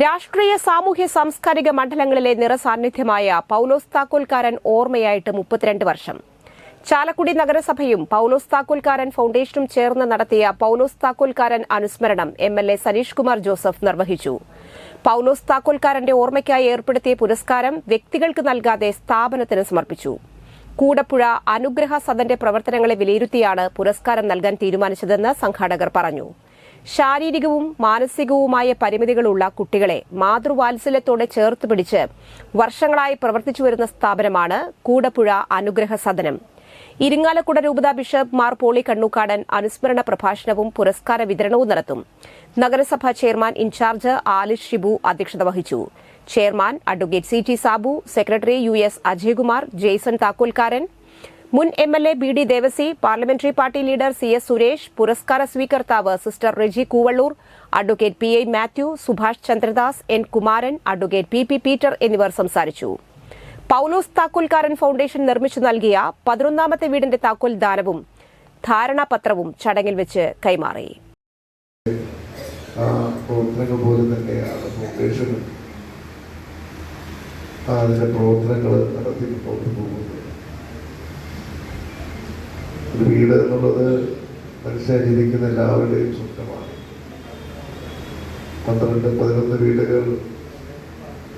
രാഷ്ട്രീയ സാമൂഹ്യ സാംസ്കാരിക മണ്ഡലങ്ങളിലെ നിറസാന്നിധ്യമായ പൌലോസ് താക്കോൽക്കാരൻ ഓർമ്മയായിട്ട് മുപ്പത്തിരണ്ട് വർഷം. ചാലക്കുടി നഗരസഭയും പൌലോസ് താക്കോൽക്കാരൻ ഫൌണ്ടേഷനും ചേർന്ന് നടത്തിയ പൌലോസ് താക്കോൽക്കാരൻ അനുസ്മരണം M L A Saneesh Kumar Joseph നിർവഹിച്ചു. പൌലോസ് താക്കോൽക്കാരന്റെ ഓർമ്മയ്ക്കായി ഏർപ്പെടുത്തിയ പുരസ്കാരം വ്യക്തികൾക്ക് നൽകാതെ സ്ഥാപനത്തിന് സമർപ്പിച്ചു. കൂടപ്പുഴ അനുഗ്രഹ സദന്റെ പ്രവർത്തനങ്ങളെ വിലയിരുത്തിയാണ് പുരസ്കാരം നൽകാൻ തീരുമാനിച്ചതെന്ന് സംഘാടകർ പറഞ്ഞു. ശാരീരികവും മാനസികവുമായ പരിമിതികളുള്ള കുട്ടികളെ മാതൃവാത്സല്യത്തോടെ ചേർത്ത് പിടിച്ച് വർഷങ്ങളായി പ്രവർത്തിച്ചു വരുന്ന സ്ഥാപനമാണ് കൂടപ്പുഴ അനുഗ്രഹ സദനം. ഇരിങ്ങാലക്കുട രൂപത ബിഷപ്പ് മാർ പോളി കണ്ണൂക്കാടൻ അനുസ്മരണ പ്രഭാഷണവും പുരസ്കാര വിതരണവും നടത്തും. നഗരസഭാ ചെയർമാൻ ഇൻചാർജ് ആലിഷ് ഷിബു അധ്യക്ഷത വഹിച്ചു. Chairman advocate C T Sabu secretary U S Ajaykumar Jaison Thakkolkaran മുൻ M L A B D Devasy parliamentary party leader C S Suresh പുരസ്കാര സ്വീകർത്താവ് sister Reji Koovalloor advocate P I Mathew Subhash Chandradas N Kumaran advocate P P Peter എന്നിവർ സംസാരിച്ചു. Paulose Thakkolkaran foundation നിർമ്മിച്ചു നൽകിയ പതിനൊന്നാമത്തെ വീടിന്റെ താക്കോൽ ദാനവും ധാരണാപത്രവും ചടങ്ങിൽ വെച്ച് കൈമാറി. ഫൗണ്ടേഷൻ പ്രവർത്തനങ്ങൾ നടത്തി മുന്നോട്ട് പോകുന്നത്. ഒരു വീട് എന്നുള്ളത് മനുഷ്യ ജീവിക്കുന്ന എല്ലാവരുടെയും സ്വപ്നമാണ്. പന്ത്രണ്ട് പതിനൊന്ന് വീടുകൾ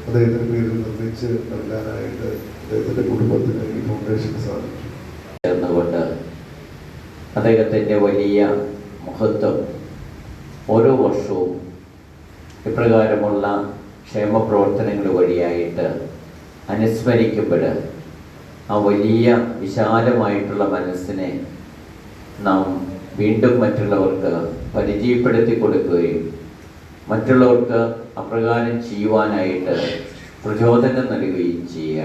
അദ്ദേഹത്തിന്റെ പേരിൽ നിർമ്മിച്ച് നൽകാനായിട്ട് അദ്ദേഹത്തിന്റെ കുടുംബത്തിന് ഈ ഫൗണ്ടേഷന് സാധിച്ചു. ചേർന്നുകൊണ്ട് അദ്ദേഹത്തിന്റെ വലിയ മഹത്വം ഓരോ വർഷവും ഇപ്രകാരമുള്ള ക്ഷേമ പ്രവർത്തനങ്ങൾ വഴിയായിട്ട് അനുസ്മരിക്കുമ്പോൾ ആ വലിയ വിശാലമായിട്ടുള്ള മനസ്സിനെ നാം വീണ്ടും മറ്റുള്ളവർക്ക് പരിചയപ്പെടുത്തി കൊടുക്കുകയും മറ്റുള്ളവർക്ക് അപ്രകാരം ചെയ്യുവാനായിട്ട് പ്രചോദനം നൽകുകയും ചെയ്യുക.